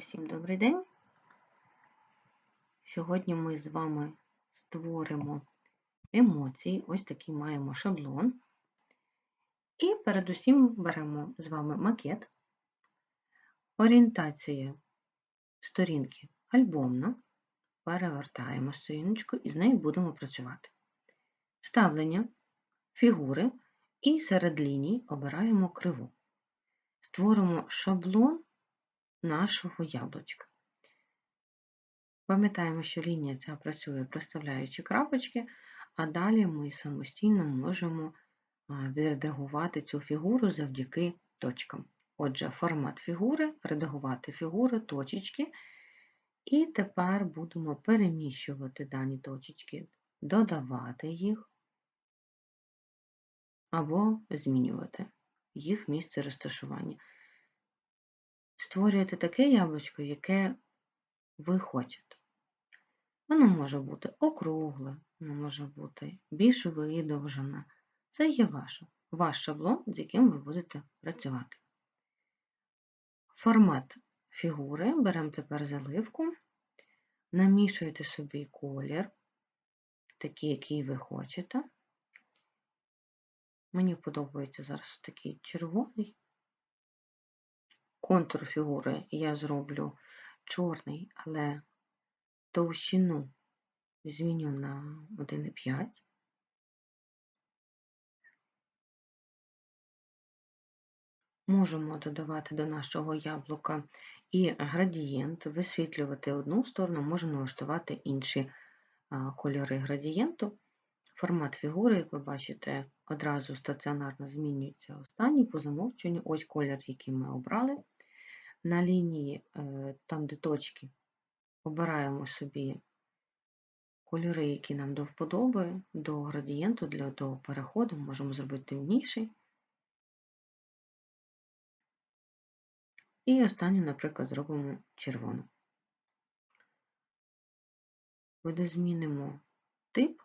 Усім добрий день! Сьогодні ми з вами створимо емоції, ось такий маємо шаблон. І передусім беремо з вами макет, орієнтація сторінки альбомна, перевертаємо сторіночку і з нею будемо працювати. Ставлення фігури і серед ліній обираємо криву. Створимо шаблон нашого яблучка. Пам'ятаємо, що лінія ця працює, проставляючи крапочки, а далі ми самостійно можемо відредагувати цю фігуру завдяки точкам. Отже, формат фігури, редагувати фігуру, точечки. І тепер будемо переміщувати дані точечки, додавати їх або змінювати їх місце розташування. Створюєте таке яблучко, яке ви хочете. Воно може бути округле, воно може бути більш видовжене. Це є ваше, ваш шаблон, з яким ви будете працювати. Формат фігури беремо тепер заливку, намішуєте собі колір, такий, який ви хочете. Мені подобається зараз такий червоний. Контур фігури я зроблю чорний, але товщину зміню на 1,5. Можемо додавати до нашого яблука і градієнт, висвітлювати одну сторону, можемо налаштувати інші кольори градієнту. Формат фігури, як ви бачите, одразу стаціонарно змінюється останній по замовченню. Ось колір, який ми обрали. На лінії, е, там, де точки, обираємо собі кольори, які нам до вподоби, до градієнту, для до переходу, можемо зробити темніший. І останню, наприклад, зробимо червону. Видозмінимо тип.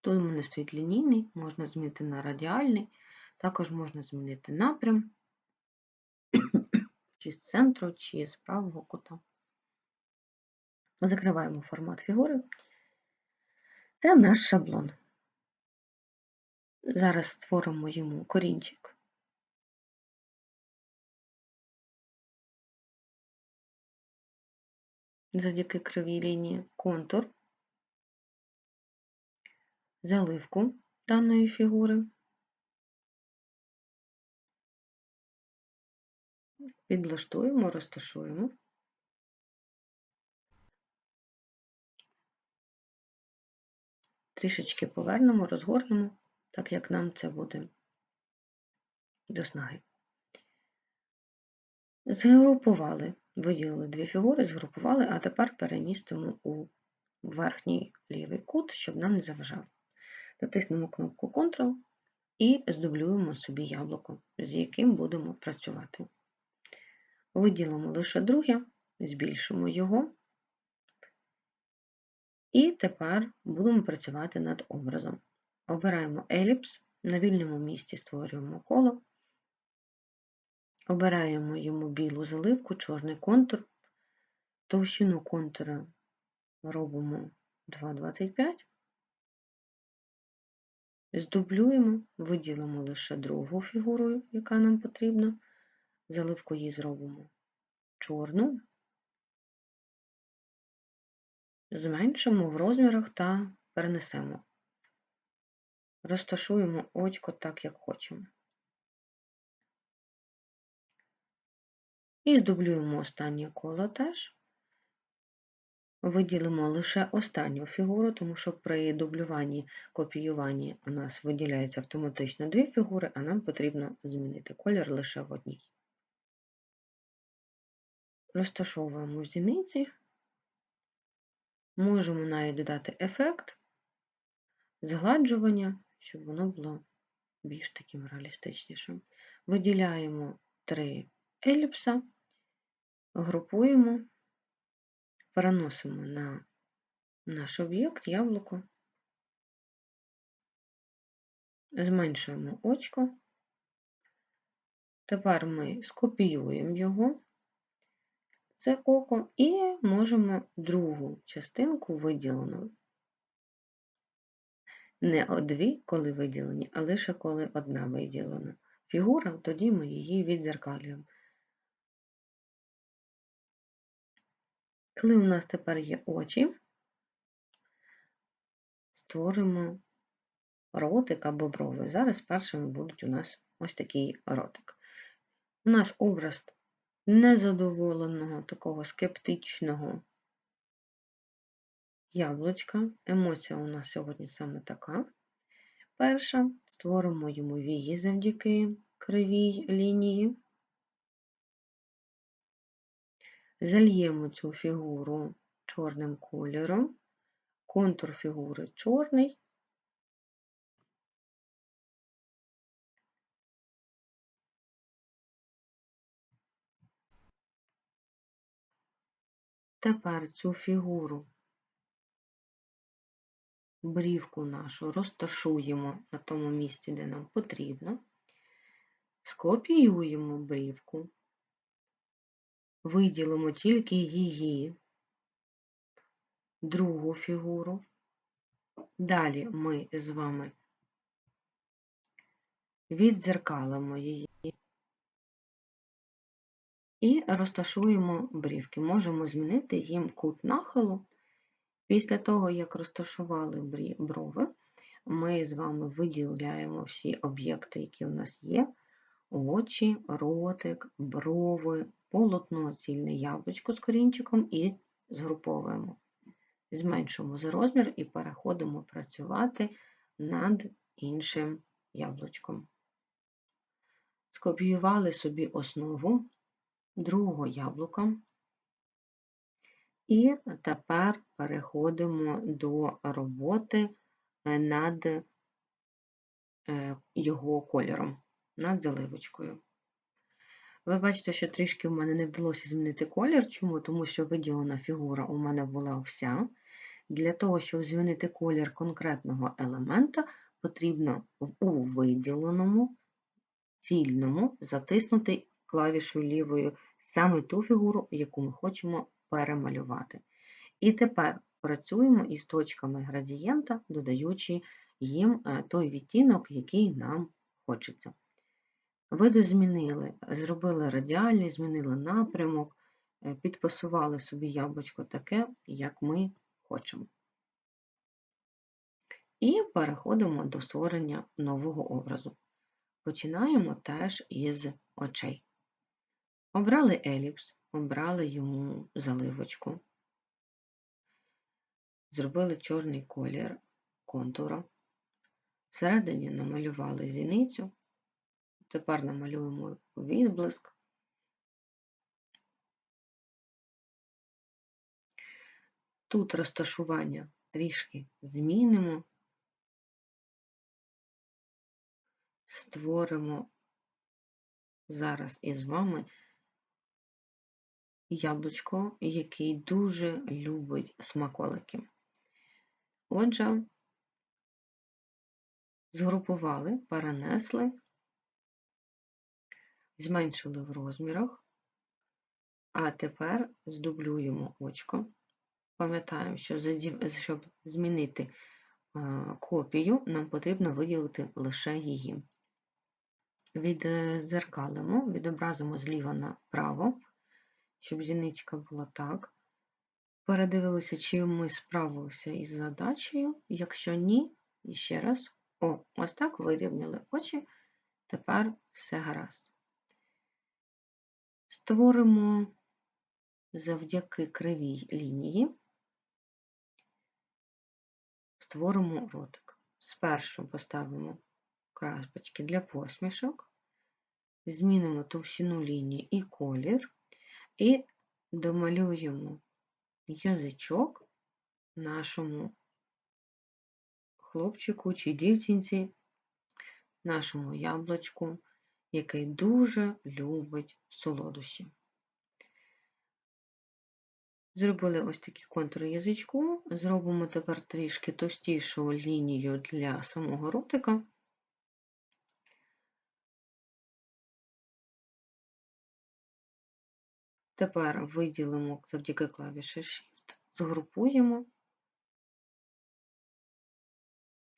Тут у мене стоїть лінійний, можна змінити на радіальний, також можна змінити напрям, чи з центру, чи з правого кута. Закриваємо формат фігури. Це наш шаблон. Зараз створимо йому корінчик. Завдяки кривій лінії контур заливку даної фігури, підлаштуємо, розташуємо. Трішечки повернемо, розгорнемо, так як нам це буде до снаги. Згрупували, виділили дві фігури, згрупували, а тепер перемістимо у верхній лівий кут, щоб нам не заважав. Натиснемо кнопку Ctrl і здублюємо собі яблуко, з яким будемо працювати. Виділимо лише друге, збільшимо його. І тепер будемо працювати над образом. Обираємо еліпс, на вільному місці створюємо коло, обираємо йому білу заливку, чорний контур, товщину контура робимо 2,25. Здублюємо, виділимо лише другу фігуру, яка нам потрібна. Заливку її зробимо чорну, зменшимо в розмірах та перенесемо. Розташуємо очко так, як хочемо. І здублюємо останнє коло теж. Виділимо лише останню фігуру, тому що при дублюванні, копіюванні у нас виділяється автоматично дві фігури, а нам потрібно змінити колір лише в одній. Розташовуємо зіниці, можемо навіть додати ефект, згладжування, щоб воно було більш таким реалістичнішим. Виділяємо три еліпса, групуємо переносимо на наш об'єкт яблуко, зменшуємо очко. Тепер ми скопіюємо його. це око, і можемо другу частинку виділену. Не дві, коли виділені, а лише коли одна виділена. Фігура, тоді ми її відзеркалюємо. Коли у нас тепер є очі, створимо ротик або брови. Зараз першими будуть у нас ось такий ротик. У нас образ незадоволеного, такого скептичного яблучка. Емоція у нас сьогодні саме така. Перша, створимо йому вії завдяки кривій лінії. Зальємо цю фігуру чорним кольором, контур фігури чорний. Тепер цю фігуру, брівку нашу розташуємо на тому місці, де нам потрібно, скопіюємо брівку, виділимо тільки її, другу фігуру. Далі ми з вами віддзеркалимо її і розташуємо брівки. Можемо змінити їм кут нахилу. Після того, як розташували брови, ми з вами виділяємо всі об'єкти, які у нас є: очі, ротик, брови, полотно, цільне яблучко з корінчиком і згруповуємо. Зменшуємо за розмір і переходимо працювати над іншим яблучком. Скопіювали собі основу другого яблука. І тепер переходимо до роботи над е, його кольором, над заливочкою. Ви бачите, що трішки в мене не вдалося змінити колір. Чому? Тому що виділена фігура у мене була вся. Для того, щоб змінити колір конкретного елемента, потрібно у виділеному, цільному затиснути клавішою лівою саме ту фігуру, яку ми хочемо перемалювати. І тепер працюємо із точками градієнта, додаючи їм е, той відтінок, який нам хочеться. Видозмінили, зробили радіальний, змінили напрямок, е, підпасували собі яблучко таке, як ми хочемо. І переходимо до створення нового образу. Починаємо теж із очей. Обрали еліпс, обрали йому заливочку, зробили чорний колір контура. Всередині намалювали зіницю. Тепер намалюємо відблиск. Тут розташування трішки змінимо, створимо зараз із вами яблучко, який дуже любить смаколики. Отже, згрупували, перенесли, зменшили в розмірах, а тепер здублюємо очко. Пам'ятаємо, що щоб змінити копію, нам потрібно виділити лише її. Відзеркалимо, відобразимо зліва направо щоб зіничка була так. Передивилися, чи ми справилися із задачею. Якщо ні, і ще раз, о, ось так вирівняли очі, тепер все гаразд. Створимо завдяки кривій лінії, створимо ротик. Спершу поставимо крапочки для посмішок, змінимо товщину лінії і колір. І домалюємо язичок нашому хлопчику чи дівчинці, нашому яблучку, який дуже любить солодощі. Зробили ось такі контури язичку, зробимо тепер трішки товстішу лінію для самого ротика. Тепер виділимо завдяки клавіші Shift, згрупуємо.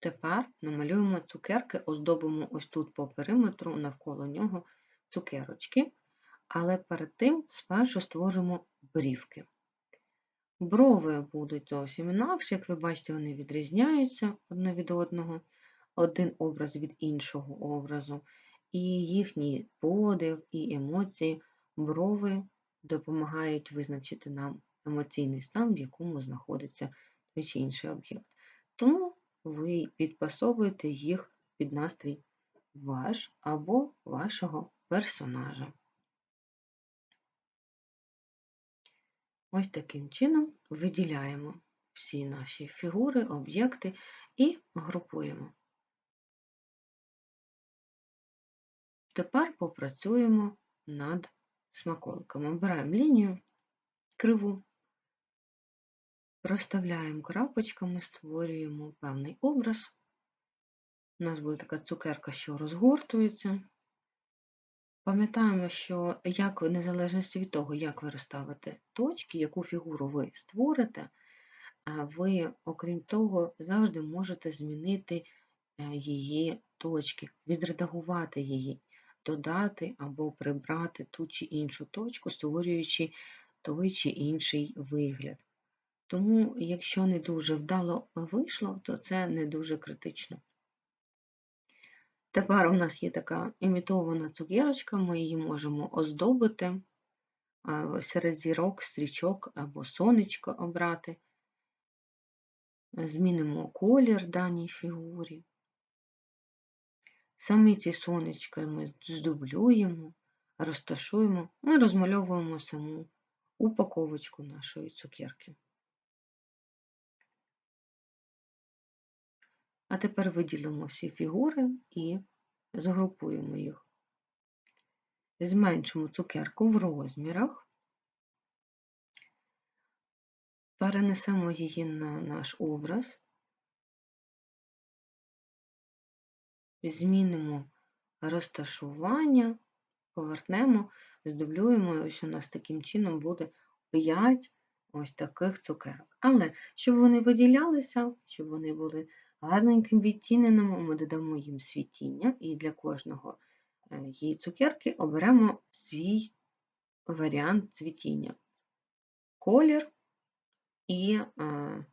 Тепер намалюємо цукерки, оздобимо ось тут по периметру навколо нього цукерочки, але перед тим спершу створимо брівки. Брови будуть зовсім інакше, як ви бачите, вони відрізняються одне від одного, один образ від іншого образу, і їхній подив і емоції, брови допомагають визначити нам емоційний стан, в якому знаходиться той чи інший об'єкт. Тому ви підпасовуєте їх під настрій ваш або вашого персонажа. Ось таким чином виділяємо всі наші фігури, об'єкти і групуємо. Тепер попрацюємо над смаколиками. Обираємо лінію, криву, розставляємо крапочками, створюємо певний образ. У нас буде така цукерка, що розгортується. Пам'ятаємо, що як ви, незалежності від того, як ви розставите точки, яку фігуру ви створите, ви, окрім того, завжди можете змінити е, її точки, відредагувати її, додати або прибрати ту чи іншу точку, створюючи той чи інший вигляд. Тому, якщо не дуже вдало вийшло, то це не дуже критично. Тепер у нас є така імітована цукерочка, ми її можемо оздобити, серед зірок, стрічок або сонечко обрати. Змінимо колір даній фігурі. Самі ці сонечка ми здублюємо, розташуємо і розмальовуємо саму упаковочку нашої цукерки. А тепер виділимо всі фігури і згрупуємо їх. Зменшимо цукерку в розмірах, перенесемо її на наш образ, змінимо розташування, повернемо, здублюємо, ось у нас таким чином буде 5 ось таких цукерок. Але щоб вони виділялися, щоб вони були гарненьким відтіненим, ми додамо їм світіння, і для кожного е, її цукерки оберемо свій варіант цвітіння. Колір і е,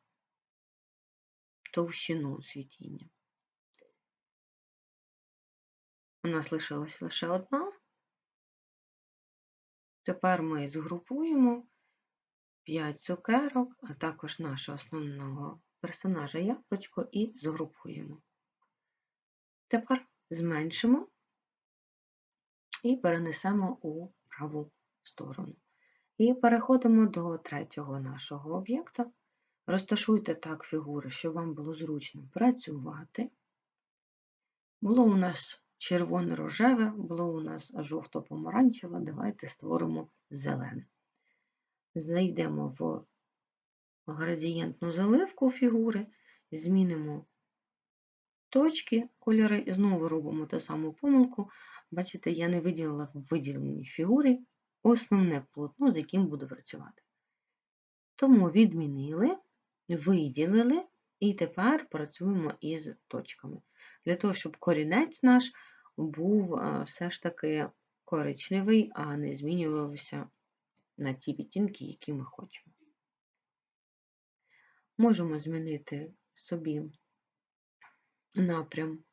товщину цвітіння. У нас лишилась лише одна. Тепер ми згрупуємо 5 цукерок, а також нашого основного персонажа яблучко і згрупуємо. Тепер зменшимо і перенесемо у праву сторону. І переходимо до третього нашого об'єкта. Розташуйте так фігури, щоб вам було зручно працювати. Було у нас червоне-рожеве, було у нас жовто-помаранчеве, давайте створимо зелене. Зайдемо в градієнтну заливку фігури, змінимо точки, кольори, і знову робимо ту саму помилку. Бачите, я не виділила в виділеній фігурі основне полотно, з яким буду працювати. Тому відмінили, виділили і тепер працюємо із точками. Для того, щоб корінець наш був все ж таки коричневий, а не змінювався на ті відтінки, які ми хочемо. Можемо змінити собі напрям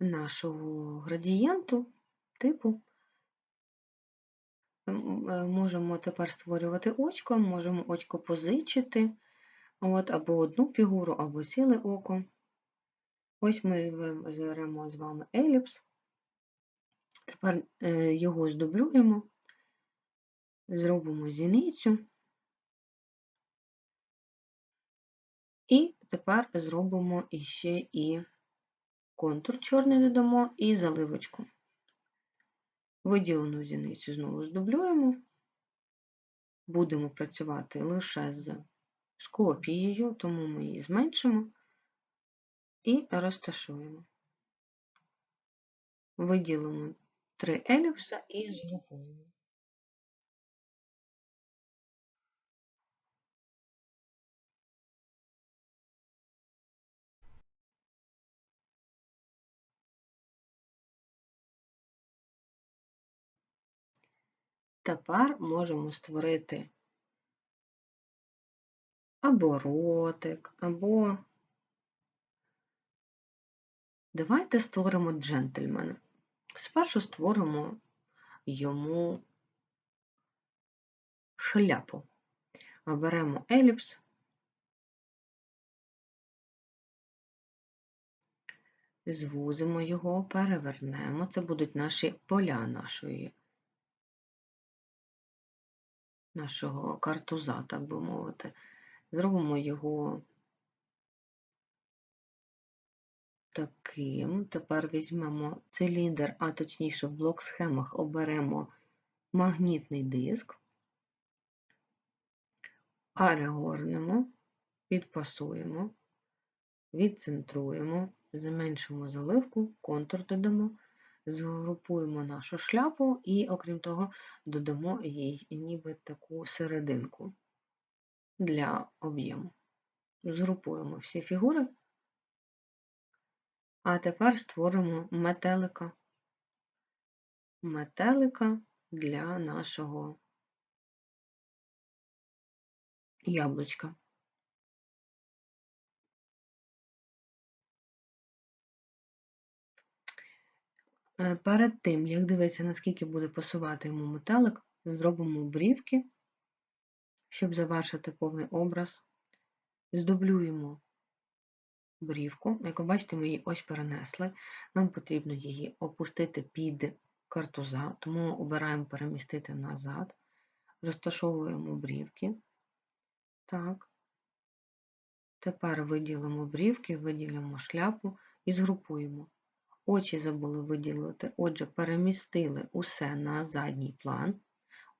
нашого градієнту, типу. Е, можемо тепер створювати очко, можемо очко позичити, от, або одну фігуру, або ціле око. Ось ми беремо з вами еліпс. Тепер е, його здублюємо, зробимо зіницю. І тепер зробимо іще і контур чорний додамо і заливочку. Виділену зіницю знову здублюємо, будемо працювати лише з, з копією, тому ми її зменшимо і розташуємо. Виділимо три еліпса і згрупуємо. Тепер можемо створити або ротик, або давайте створимо джентльмена. Спершу створимо йому шляпу. Оберемо еліпс. Звузимо його, перевернемо. Це будуть наші поля нашої, нашого картуза, так би мовити. Зробимо його таким. Тепер візьмемо циліндр, а точніше в блок схемах оберемо магнітний диск, перегорнемо, підпасуємо, відцентруємо, зменшимо заливку, контур додамо, згрупуємо нашу шляпу і, окрім того, додамо їй ніби таку серединку для об'єму. Згрупуємо всі фігури, а тепер створимо метелика. Метелика для нашого яблучка. Перед тим, як дивитися, наскільки буде пасувати йому метелик, зробимо брівки, щоб завершити повний образ. Здублюємо брівку. Як ви бачите, ми її ось перенесли. Нам потрібно її опустити під картуза, тому обираємо перемістити назад, розташовуємо брівки. Так. Тепер виділимо брівки, виділимо шляпу і згрупуємо. Очі забули виділити, отже, перемістили усе на задній план.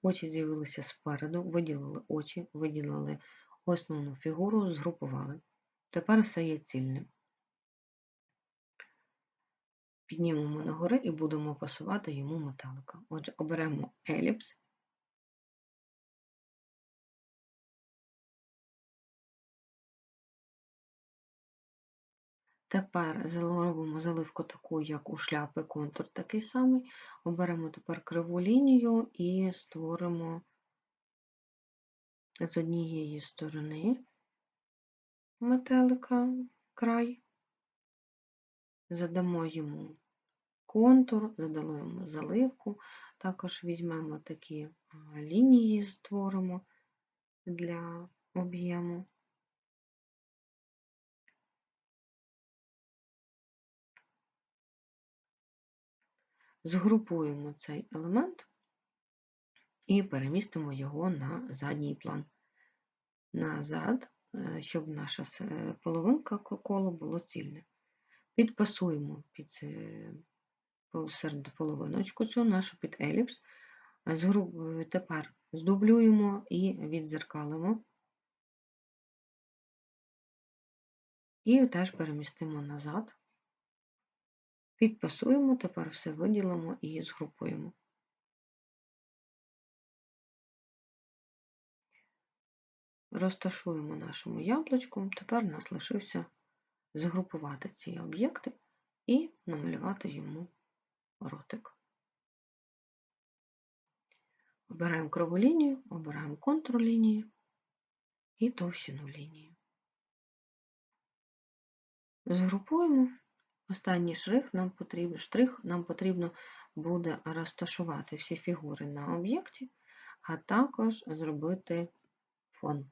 Очі з'явилися спереду, виділили очі, виділили основну фігуру, згрупували. Тепер все є цільним. Піднімемо нагори і будемо пасувати йому металика. Отже, оберемо еліпс. Тепер зробимо заливку таку, як у шляпи, контур такий самий. Оберемо тепер криву лінію і створимо з однієї сторони метелика край, задамо йому контур, задамо заливку, також візьмемо такі лінії, створимо для об'єму. Згрупуємо цей елемент і перемістимо його на задній план. Назад, е, щоб наша половинка коло було цільне. Підпасуємо під серед половиночку цю нашу під еліпс. Тепер здублюємо і відзеркалимо. І теж перемістимо назад. Підпасуємо, тепер все виділимо і згрупуємо. Розташуємо нашому яблучку, тепер нас лишився згрупувати ці об'єкти і намалювати йому ротик. Обираємо криву лінію, обираємо контур лінії і товщину лінії. Згрупуємо. Останній штрих нам потрібно, штрих нам потрібно буде розташувати всі фігури на об'єкті, а також зробити фон.